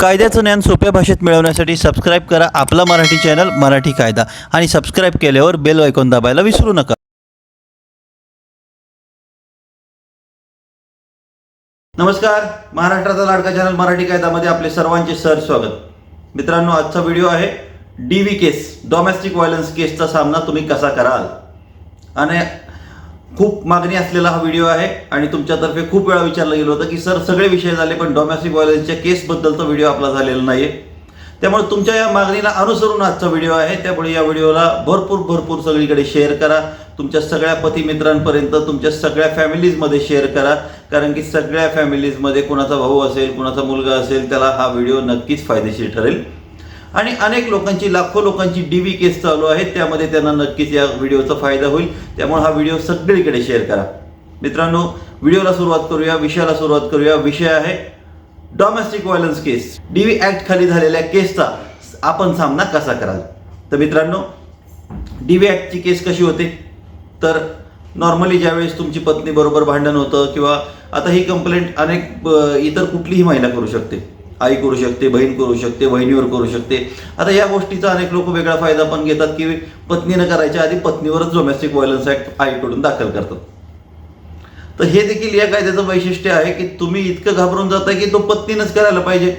कायद्याचं ज्ञान सोप्या भाषेत मिळवण्यासाठी सबस्क्राईब करा आपला मराठी चॅनल मराठी कायदा. आणि सबस्क्राईब केल्यावर बेल ऐकून दाबायला विसरू नका. नमस्कार. महाराष्ट्राचा लाडका चॅनल मराठी कायदामध्ये आपले सर्वांचे सर स्वागत. मित्रांनो आजचा व्हिडिओ आहे D V case domestic violence केसचा सामना तुम्ही कसा कराल? आणि खूप मागणी असलेला हा व्हिडिओ आहे आणि तुमच्यातर्फे खूप वेळा विचारलं गेलं होतं की सर सगळे विषय झाले पण डोमॅस्टिक व्हायलन्सच्या केसबद्दलचा व्हिडिओ आपला झालेला नाही त्यामुळे तुमच्या या मागणीला अनुसरून आजचा व्हिडिओ आहे. त्यामुळे या व्हिडिओला भरपूर भरपूर सगळीकडे शेअर करा. तुमच्या सगळ्या पती मित्रांपर्यंत तुमच्या सगळ्या फॅमिलीजमध्ये शेअर करा. कारण की सगळ्या फॅमिलीजमध्ये कुणाचा भाऊ असेल कुणाचा मुलगा असेल त्याला हा व्हिडिओ नक्कीच फायदेशीर ठरेल. आणि अनेक लोकांची लाखो लोकांची डी व्ही केस चालू आहे त्यामध्ये त्यांना नक्कीच या व्हिडिओचा फायदा होईल. त्यामुळे हा व्हिडिओ सगळीकडे शेअर करा. मित्रांनो व्हिडिओला सुरुवात करूया विषयाला सुरुवात करूया. विषय आहे domestic violence case D V act खाली झालेल्या केसचा आपण सामना कसा कराल? तर मित्रांनो डी व्ही ॲक्टची केस कशी होते? तर नॉर्मली ज्यावेळेस तुमची पत्नी बरोबर भांडण होतं किंवा आता ही कंप्लेंट अनेक इतर कुठलीही महिला करू शकते. आई करू शकते बहीण करू शकते बहिणीवर करू शकते. आता या गोष्टीचा अनेक लोक वेगळा फायदा पण घेतात की पत्नीनं करायच्या आधी पत्नीवरच डोमेस्टिक व्हायलन्स ॲक्ट आईकडून दाखल करतात. तर हे देखील या कायद्याचं वैशिष्ट्य आहे की तुम्ही इतकं घाबरून जाता की तो पत्नीनंच करायला पाहिजे.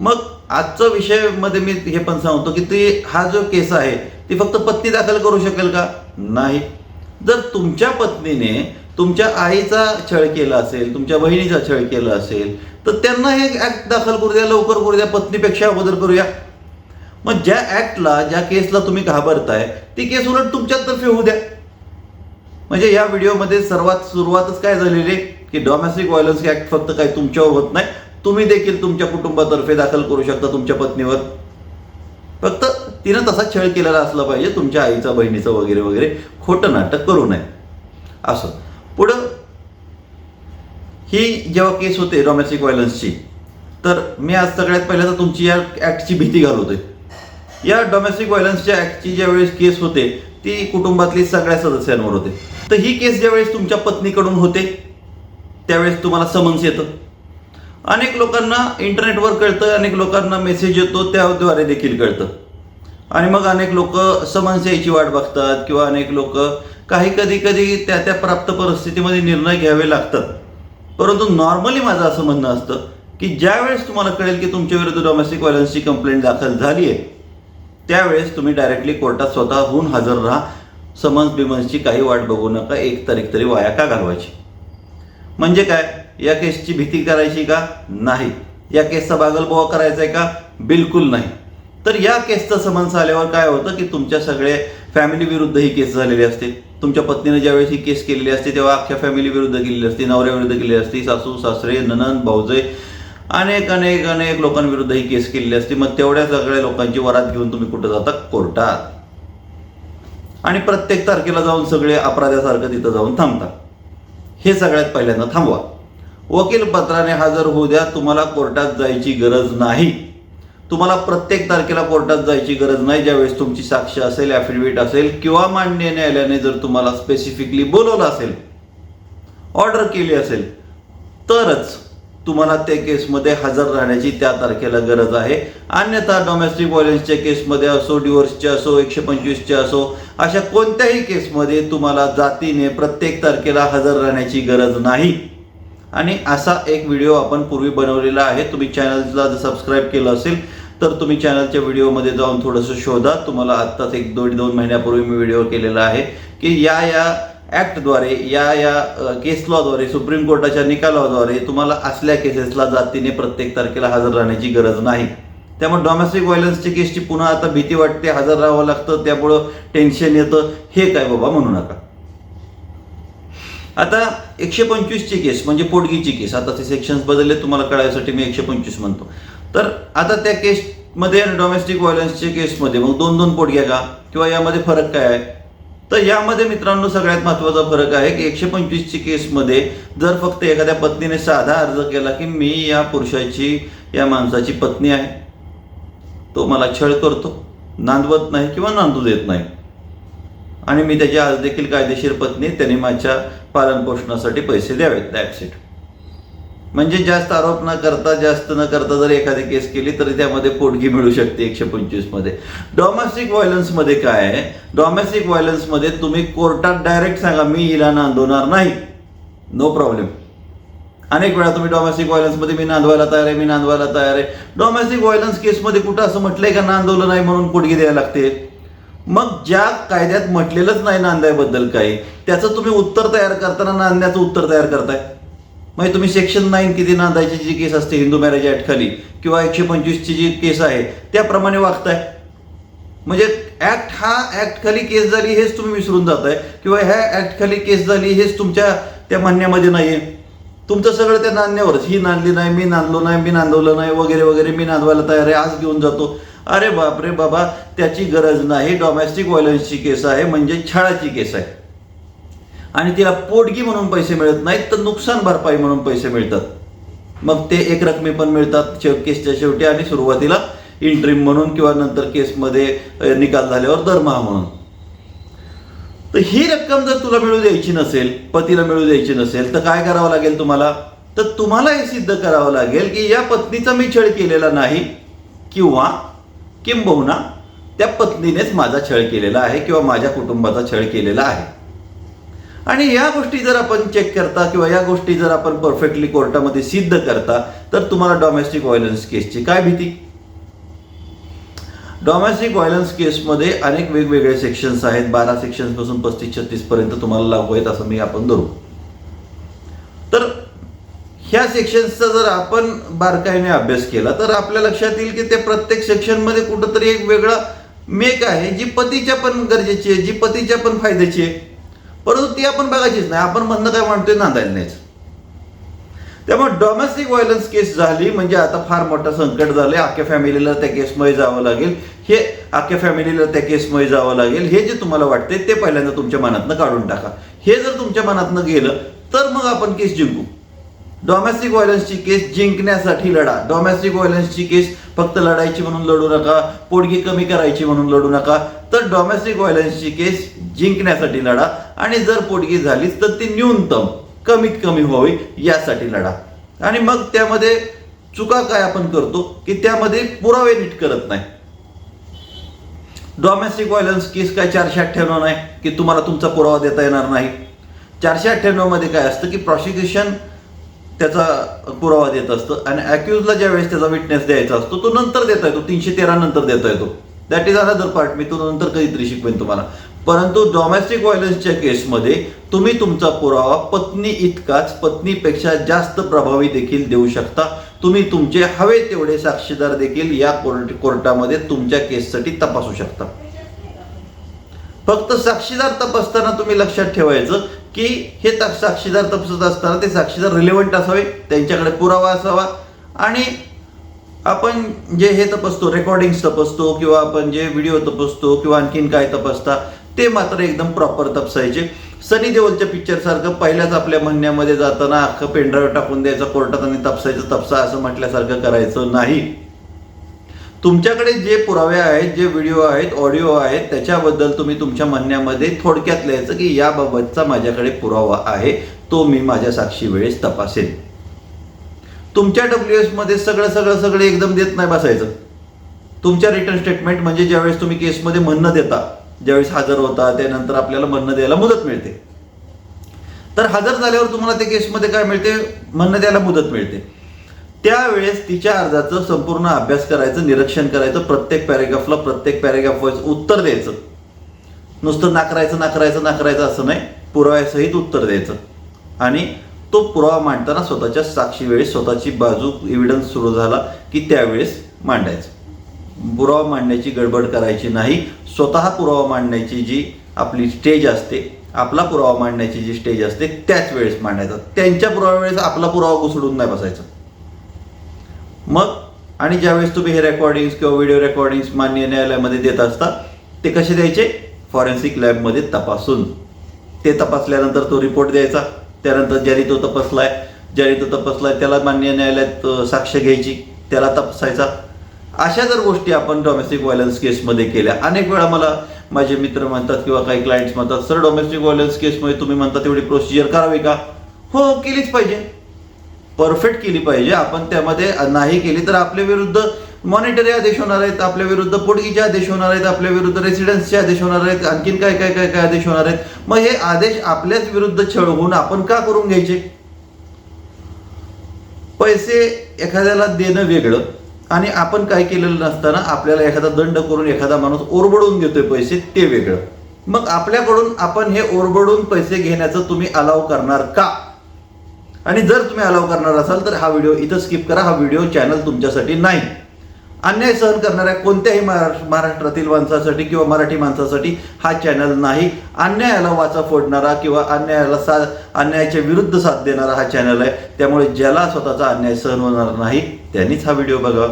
मग आजचा विषयामध्ये मी हे पण सांगतो की ते हा जो केस आहे ती फक्त पत्नी दाखल करू शकेल का? नाही. जर तुमच्या पत्नीने तुमच्या आईचा छळ केला असेल तुमच्या बहिणीचा छळ केला असेल तर त्यांना हे ऍक्ट दाखल करू द्या लवकर करू द्या पत्नीपेक्षा अगोदर करूया. मग ज्या ऍक्टला ज्या केसला तुम्ही घाबरताय ती केस उलट तुमच्यातर्फे होऊ द्या. म्हणजे या व्हिडिओमध्ये सर्वात सुरुवातच काय झालेली आहे? की डॉमेस्टिक व्हायलन्स ऍक्ट फक्त काय तुमच्यावर होत नाही. तुम्ही देखील तुमच्या कुटुंबातर्फे दाखल करू शकता तुमच्या पत्नीवर. फक्त तिनं तसा छळ केलेला असला पाहिजे तुमच्या आईचा बहिणीचं वगैरे वगैरे खोटं नाटक करू नये. असं. ही जेव्हा केस होते डोमेस्टिक व्हायलन्सची तर मी आज सगळ्यात पहिल्यांदा तुमची या ॲक्टची भीती घालवते या डोमेस्टिक व्हायलन्सच्या ॲक्टची ज्यावेळेस केस होते ती कुटुंबातली सगळ्या सदस्यांवर होते. तर ही केस ज्यावेळेस तुमच्या पत्नीकडून होते त्यावेळेस तुम्हाला समन्स येतं. अनेक लोकांना इंटरनेटवर कळतं अनेक लोकांना मेसेज येतो त्याद्वारे देखील कळतं. आणि मग अनेक लोक समन्स यायची वाट बघतात किंवा अनेक लोक काही कधी कधी त्या त्या प्राप्त परिस्थितीमध्ये निर्णय घ्यावे लागतात. परंतु नॉर्मली माझं असं म्हणणं असतं की ज्यावेळेस तुम्हाला कळेल की तुमच्या विरुद्ध डोमेस्टिक व्हायलन्सची कंप्लेंट दाखल झाली आहे त्यावेळेस तुम्ही डायरेक्टली कोर्टात स्वतःहून हजर राहा. समन्स बिमन्सची काही वाट बघू नका एक तारीख तरी वाया का घालवायची? म्हणजे काय? या केसची भीती करायची का? नाही. या केसचा बागलबोवा करायचा आहे का? बिलकुल नाही. तर या केसचं समन्स आल्यावर काय होतं की तुमच्या सगळे फॅमिली विरुद्ध ही केस झालेली असते. तुमच्या पत्नीने ज्यावेळेस ही केस केलेली असते तेव्हा अख्ख्या फॅमिली विरुद्ध केलेली असते नवऱ्याविरुद्ध केलेली असते सासू सासरे ननंद भाऊजे अनेक अनेक अनेक लोकांविरुद्ध ही केस केलेली असते. मग तेवढ्या सगळ्या लोकांची वरात घेऊन तुम्ही कुठं जाता? कोर्टात. आणि प्रत्येक तारखेला जाऊन सगळे अपराध्यासारखं तिथं जाऊन थांबतात. हे सगळ्यात पहिल्यांदा थांबवा. वकील पत्राने हजर होऊ द्या तुम्हाला कोर्टात जायची गरज नाही. तुम्हाला प्रत्येक तारखेला कोर्टात जायची गरज नाही ज्यावेळेस तुमची साक्ष असेल ॲफिडेव्हिट असेल किंवा मान्य न्यायालयाने जर तुम्हाला स्पेसिफिकली बोलवलं असेल ऑर्डर केली असेल तरच तुम्हाला त्या केसमध्ये हजर राहण्याची त्या तारखेला गरज आहे. अन्यथा डोमेस्टिक व्हायलन्सच्या केसमध्ये असो डिवोर्सच्या असो एकशे पंचवीसच्या असो अशा कोणत्याही केसमध्ये तुम्हाला जातीने प्रत्येक तारखेला हजर राहण्याची गरज नाही. आणि असा एक व्हिडिओ आपण पूर्वी बनवलेला आहे. तुम्ही चॅनलला जर सबस्क्राईब केलं असेल तर तुम्ही चॅनलच्या व्हिडिओमध्ये जाऊन थोडंसं शोधा. तुम्हाला आत्ताच एक दोन दोन महिन्यापूर्वी मी व्हिडिओ केलेला आहे की या या ॲक्टद्वारे या या केस लॉद्वारे सुप्रीम कोर्टाच्या निकालाद्वारे तुम्हाला असल्या केसेसला जातीने प्रत्येक तारखेला हजर राहण्याची गरज नाही. त्यामुळे डॉमेस्टिक व्हायलन्सच्या केसची पुन्हा आता भीती वाटते हजर राहावं लागतं त्यामुळं टेन्शन येतं. हे काय बाबा म्हणू नका. आता एकशे पंचवीसची केस म्हणजे पोटगीची केस. आता ते सेक्शन्स बदलले तुम्हाला कळायसाठी मी एकशे पंचवीस म्हणतो. तर आता त्या केसमध्ये आणि डोमेस्टिक व्हायलन्सच्या केसमध्ये मग दोन दोन पोटग्या का किंवा यामध्ये फरक काय आहे? तर यामध्ये मित्रांनो सगळ्यात महत्त्वाचा फरक आहे की एकशे पंचवीसची केसमध्ये जर फक्त एखाद्या पत्नीने साधा अर्ज केला की मी या पुरुषाची या माणसाची पत्नी आहे तो मला छळ करतो नांदवत नाही किंवा नांदू देत नाही. आणि मी त्याची आज देखील कायदेशीर पत्नी त्याने माझ्या पालनपोषणासाठी पैसे द्यावेत. दॅट्स इट म्हणजे जास्त आरोप न करता जास्त न करता जर एखादी केस केली तरी त्यामध्ये पोटगी मिळू शकते एकशे पंचवीसमध्ये डॉमेस्टिक व्हायलन्समध्ये काय आहे? डॉमेस्टिक व्हायलन्समध्ये तुम्ही कोर्टात डायरेक्ट सांगा मी हिला नांदवणार नाही. नो प्रॉब्लेम अनेक वेळा तुम्ही डॉमेस्टिक व्हायलन्समध्ये मी नांदवायला तयार आहे मी नांदवायला तयार आहे. डॉमेस्टिक व्हायलन्स केसमध्ये कुठं असं म्हटलंय का नांदवलं नाही म्हणून पोटगी द्यायला लागते? मग ज्या कायद्यात म्हटलेलंच नाही नांदायबद्दल काही त्याचं तुम्ही उत्तर तयार करताना नांदण्याचं उत्तर तयार करताय. म्हणजे तुम्ही सेक्शन नाईन किती नांदायची जी केस असते हिंदू मॅरेज ऍक्ट खाली किंवा एकशे पंचवीसची जी केस आहे त्याप्रमाणे वागताय. म्हणजे ऍक्ट हा ऍक्ट खाली केस झाली हेच तुम्ही विसरून जाताय किंवा ह्या ऍक्ट खाली केस झाली हेच तुमच्या त्या म्हणण्यामध्ये नाहीये. तुमचं सगळं त्या नांदण्यावरच ही नांदली नाही मी नांदलो नाही मी नांदवलं नाही वगैरे वगैरे मी नांदवायला तयार आहे आज घेऊन जातो. अरे बापरे बाबा त्याची गरज नाही. डॉमेस्टिक व्हायलन्सची केस आहे म्हणजे छळाची केस आहे. आणि तिला पोटगी म्हणून पैसे मिळत नाहीत तर नुकसान भरपाई म्हणून पैसे मिळतात. मग ते एक रकमी पण मिळतात शेव केसच्या शेवटी आणि सुरुवातीला इंट्रीम म्हणून किंवा नंतर केसमध्ये निकाल झाल्यावर दरमहा म्हणून. तर ही रक्कम जर तुला मिळू द्यायची नसेल पतीला मिळू द्यायची नसेल तर काय करावं लागेल तुम्हाला? तर तुम्हाला हे सिद्ध करावं लागेल की या पत्नीचा मी छळ केलेला नाही किंवा किंबहुना त्या पत्नीनेच माझा छळ केलेला आहे किंवा माझ्या कुटुंबाचा छळ केलेला आहे. आणि या गोष्टी जर आपण चेक करता किंवा या गोष्टी जर आपण परफेक्टली कोर्टामध्ये सिद्ध करता तर तुम्हाला डॉमेस्टिक व्हायलन्स केसची काय भीती? डॉमेस्टिक व्हायलन्स केसमध्ये अनेक वेगवेगळे सेक्शन्स आहेत. बारा सेक्शन्सपासून पस्तीस छत्तीसपर्यंत तुम्हाला लागू आहेत असं मी आपण धरू. तर ह्या सेक्शन्सचा जर आपण बारकाईने अभ्यास केला तर आपल्या लक्षात येईल की ते प्रत्येक सेक्शनमध्ये कुठंतरी एक वेगळा मेक आहे जी पतीच्या पण गरजेची आहे जी पतीच्या पण फायद्याची आहे. परंतु ती आपण बघायचीच नाही. आपण म्हणणं काय म्हणतोय नांदायला नाहीच त्यामुळे डॉमेस्टिक व्हायलन्स केस झाली म्हणजे आता फार मोठं संकट झालंय. अख्ख्या फॅमिलीला त्या केसमध्ये जावं लागेल. हे अख्ख्या फॅमिलीला त्या केसमध्ये जावं लागेल. हे जे तुम्हाला वाटते ते पहिल्यांदा तुमच्या मनातनं काढून टाका. हे जर तुमच्या मनातनं गेलं तर मग आपण केस जिंकू. डॉमेस्टिक व्हायलन्सची केस जिंकण्यासाठी लढा. डॉमेस्टिक व्हायलन्सची केस फक्त लढायची म्हणून लढू नका पोटगी कमी करायची म्हणून लढू नका. तर डॉमेस्टिक व्हायलन्सची केस जिंकण्यासाठी लढा. आणि जर पोटगी झालीच तर ती न्यूनतम कमीत कमी व्हावी यासाठी लढा. आणि मग त्यामध्ये चुका काय आपण करतो की त्यामध्ये पुरावे नीट करत नाही. डॉमेस्टिक व्हायलन्स केस काय चारशे अठ्ठ्याण्णव नाही की तुम्हाला तुमचा पुरावा देता येणार नाही. चारशे अठ्ठ्याण्णवमध्ये काय असतं की प्रॉसिक्युशन त्याचा पुरावा देत असतं. आणि अक्युजला ज्या वेळेस त्याचा विटनेस द्यायचा असतो तो नंतर देता येतो. तीनशे तेरा नंतर देता येतो. दॅट इज अनदर पार्ट मी तो नंतर कधीतरी शिकवेन तुम्हाला. परंतु डॉमेस्टिक व्हायलन्सच्या केसमध्ये तुम्ही तुमचा पुरावा पत्नी इतकाच पत्नीपेक्षा जास्त प्रभावी देखील देऊ शकता. तुम्ही तुमचे हवे तेवढे साक्षीदार देखील या कोर्ट कोर्टामध्ये तुमच्या केससाठी तपासू शकता. फक्त साक्षीदार तपासताना तुम्ही लक्षात ठेवायचं की हे साक्षीदार तपासत असताना ते साक्षीदार रिलेव्हंट असावे त्यांच्याकडे पुरावा असावा. आणि आपण जे हे तपासतो रेकॉर्डिंग्स तपासतो किंवा आपण जे व्हिडिओ तपासतो किंवा आणखीन काय तपासता ते मात्र एकदम प्रॉपर तपासायचे. सनी देओलच्या पिक्चरसारखं पहिल्याच आपल्या म्हणण्यामध्ये जाताना अख्खं पेनड्राईव्ह टाकून द्यायचं कोर्टात आणि तपसायचं तपसा असं म्हटल्यासारखं करायचं नाही. तुमच्याकडे जे पुरावे आहेत जे व्हिडिओ आहेत ऑडिओ आहेत त्याच्याबद्दल तुम्ही तुमच्या म्हणण्यामध्ये थोडक्यात लिहायचं की याबाबतचा माझ्याकडे पुरावा आहे तो मी माझ्या साक्षी वेळेस तपासेन. तुमच्या डब्ल्यू एसमध्ये सगळं सगळं सगळं एकदम देत नाही बसायचं. तुमच्या रिटर्न स्टेटमेंट म्हणजे ज्यावेळेस तुम्ही केसमध्ये म्हणणं देता ज्यावेळेस हजर होता त्यानंतर आपल्याला म्हणणं द्यायला मुदत मिळते. तर हजर झाल्यावर तुम्हाला त्या केसमध्ये काय मिळते? म्हणणं द्यायला मुदत मिळते. त्यावेळेस तिच्या अर्जाचं संपूर्ण अभ्यास करायचं निरीक्षण करायचं प्रत्येक पॅरेग्राफला प्रत्येक पॅरेग्राफ वाईज उत्तर द्यायचं. नुसतं नाकरायचं नाकरायचं नाकरायचं असं नाही पुराव्यासहित उत्तर द्यायचं. आणि तो पुरावा मांडताना स्वतःच्या साक्षी वेळेस स्वतःची बाजू एव्हिडन्स सुरू झाला की त्यावेळेस मांडायचं. पुरावा मांडण्याची गडबड करायची नाही स्वतः पुरावा मांडण्याची जी आपली स्टेज असते आपला पुरावा मांडण्याची जी स्टेज असते त्याच वेळेस मांडायचा. त्यांच्या पुराव्या वेळेस आपला पुरावा घुसडून नाही बसायचा. मग आणि ज्यावेळेस तुम्ही हे रेकॉर्डिंग्स किंवा व्हिडिओ रेकॉर्डिंग्स मान्य न्यायालयामध्ये देत असता ते कसे द्यायचे? फॉरेन्सिक लॅबमध्ये तपासून. ते तपासल्यानंतर तो रिपोर्ट द्यायचा. त्यानंतर ज्याने तो तपासलाय ज्याने तो तपासलाय त्याला मान्य न्यायालयात साक्ष घ्यायची. त्याला तपासायचा. अशा जर गोष्टी आपण डॉमेस्टिक व्हायलन्स केसमध्ये केल्या. अनेक वेळा मला माझे मित्र म्हणतात किंवा काही क्लायंट्स म्हणतात सर डोमेस्टिक व्हायलन्स केसमध्ये तुम्ही म्हणता तेवढी प्रोसिजर करावी का? हो केलीच पाहिजे. परफेक्ट केली पाहिजे. आपण त्यामध्ये नाही केली तर आपल्या विरुद्ध मॉनिटरी आदेश होणार आहेत आपल्या विरुद्ध पोटगीचे आदेश होणार आहेत आपल्या विरुद्ध रेसिडेन्सचे आदेश होणार आहेत आणखीन काय काय काय काय आदेश होणार आहेत. मग हे आदेश आपल्याच विरुद्ध छळ होऊन आपण का करून घ्यायचे? पैसे एखाद्याला देणं वेगळं आणि आपण काय केलेलं नसताना आपल्याला एखादा दंड करून एखादा माणूस ओरबडून घेतोय पैसे ते वेगळं. मग आपल्याकडून आपण हे ओरबडून पैसे घेण्याचं तुम्ही अलाव करणार का? आणि जर तुम्ही अलाव करणार असाल तर हा व्हिडिओ इथं स्किप करा. हा व्हिडिओ चॅनल तुमच्यासाठी नाही. अन्याय सहन करणाऱ्या कोणत्याही महाराष्ट्र महाराष्ट्रातील माणसासाठी किंवा मराठी माणसासाठी हा चॅनल नाही. अन्यायाला वाचा फोडणारा किंवा अन्यायाला सा अन्यायाच्या विरुद्ध साथ देणारा हा चॅनल आहे. त्यामुळे ज्याला स्वतःचा अन्याय सहन होणार नाही त्यांनीच हा व्हिडिओ बघा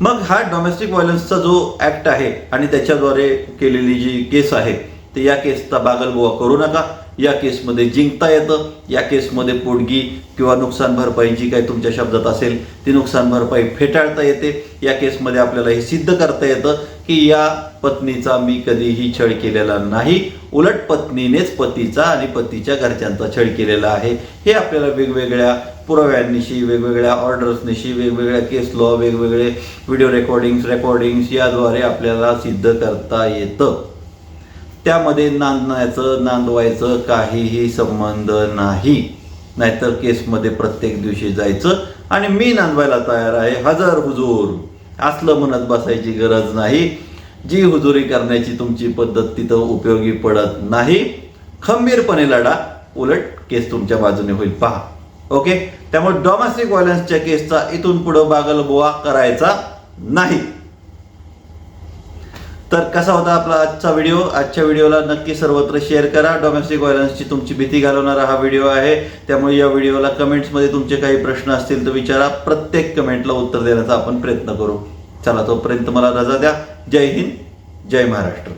मग हा डोमेस्टिक व्हायलन्सचा जो ऍक्ट आहे आणि त्याच्याद्वारे केलेली जी केस आहे तर या केसचा बागलबोवा करू नका. या केसमध्ये जिंकता येतं. या केसमध्ये पोटगी किंवा नुकसान भरपाई जी काही तुमच्या शब्दात असेल ती नुकसान भरपाई फेटाळता येते. या केसमध्ये आपल्याला हे सिद्ध करता येतं की या पत्नीचा मी कधीही छळ केलेला नाही. उलट पत्नीनेच पतीचा आणि पतीच्या घरच्यांचा छळ केलेला आहे. हे आपल्याला वेगवेगळ्या पुराव्यांनिशी वेगवेगळ्या ऑर्डर्सनिशी वेगवेगळ्या केस लॉ वेगवेगळे व्हिडिओ रेकॉर्डिंग्स रेकॉर्डिंग्स याद्वारे आपल्याला सिद्ध करता येतं. त्यामध्ये नांदण्याचं नांदवायचं काहीही संबंध नाही. नाहीतर केसमध्ये प्रत्येक दिवशी जायचं आणि मी नांदवायला तयार आहे हजर हुजूर. असलं म्हणत बसायची गरज नाही. जी हुजुरी करण्याची तुमची पद्धत तिथं उपयोगी पडत नाही. खंबीरपणे लढा. उलट केस तुमच्या बाजूने होईल. पहा. ओके? त्यामुळे डॉमेस्टिक व्हायलन्सच्या केसचा इथून पुढं बागलबोवा करायचा नाही. तर कसा होता आपला आजचा व्हिडिओ आजच्या व्हिडिओला नक्की सर्वत्र शेअर करा. डोमेस्टिक व्हायलन्सची तुमची भीती घालवणारा हा व्हिडिओ आहे. त्यामुळे या व्हिडिओला कमेंट्समध्ये तुमचे काही प्रश्न असतील तर विचारा. प्रत्येक कमेंटला उत्तर देण्याचा आपण प्रयत्न करू. चला तोपर्यंत मला रजा द्या. जय हिंद जय महाराष्ट्र.